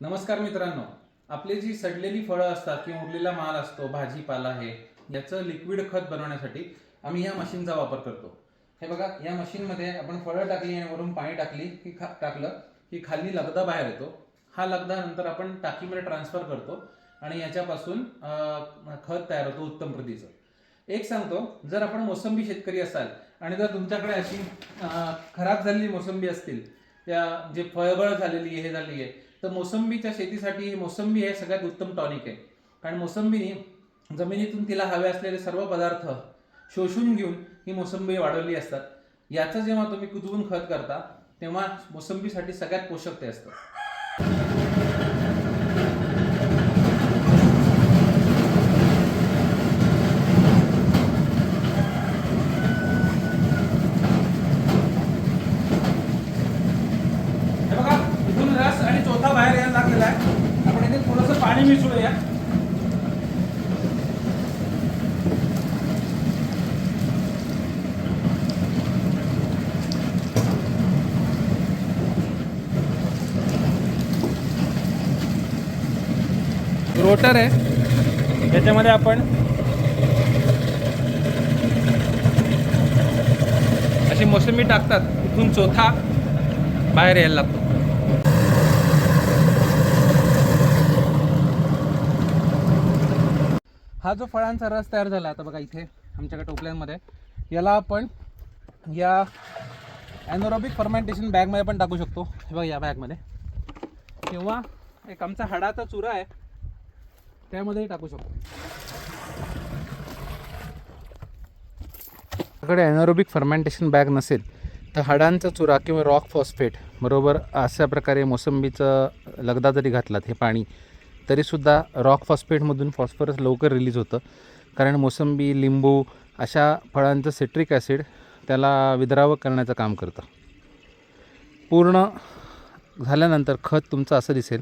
नमस्कार मित्रांनो. आपली जी सडलेली फळं असतात किंवा उरलेला माल असतो भाजीपाला आहे याचं लिक्विड खत बनवण्यासाठी आम्ही या मशीनचा वापर करतो. हे बघा या मशीनमध्ये आपण फळं टाकली आणि वरून पाणी टाकली की खा टाकलं की खाली लगदा बाहेर येतो. हा लगदा नंतर आपण टाकीमध्ये ट्रान्सफर करतो आणि याच्यापासून खत तयार होतो उत्तम प्रतीचं. एक सांगतो जर आपण मोसंबी शेतकरी असाल आणि जर तुमच्याकडे अशी खराब झालेली मोसंबी असतील त्या जे फळबळ झालेली आहे हे झाली आहे तर मोसंबीच्या शेतीसाठी मोसंबी हे सगळ्यात उत्तम टॉनिक आहे. कारण मोसंबीने जमिनीतून तिला हवे असलेले सर्व पदार्थ शोषून घेऊन ही मोसंबी वाढवली असतात. याचं जेव्हा तुम्ही कुजवून खत करता तेव्हा मोसंबीसाठी सगळ्यात पोषक ते असतं हे बघा इथून रस आणि चौथा बाहेर यायला लागलेला आहे आपण इथे थोडंसं पाणी मिसळूया रोटर आहे. त्याच्यामध्ये आपण अशी मोसंबी टाकतात इथून चौथा बाहेर यायला लागतो. हा जो फळांचा रस तयार झाला आता बघा इथे आमच्याकडे टोपल्यांमध्ये याला आपण या ॲनोरॉबिक फर्मेंटेशन बॅगमध्ये पण टाकू शकतो. हे बघा या बॅगमध्ये किंवा एक आमचा हाडाचा चुरा आहे त्यामध्येही टाकू शकतो. आपल्याकडे ॲनोरोबिक फर्मेंटेशन बॅग नसेल तर हाडांचा चुरा किंवा रॉक फॉस्फेट बरोबर अशा प्रकारे मोसंबीचं लगदा जरी घातलात हे पाणी तरीसुद्धा रॉक फॉस्फेटमधून फॉस्फरस लवकर रिलीज होतं. कारण मोसंबी लिंबू अशा फळांचं सिट्रिक ॲसिड त्याला विद्रावक करण्याचं काम करतं. पूर्ण झाल्यानंतर खत तुमचं असं दिसेल.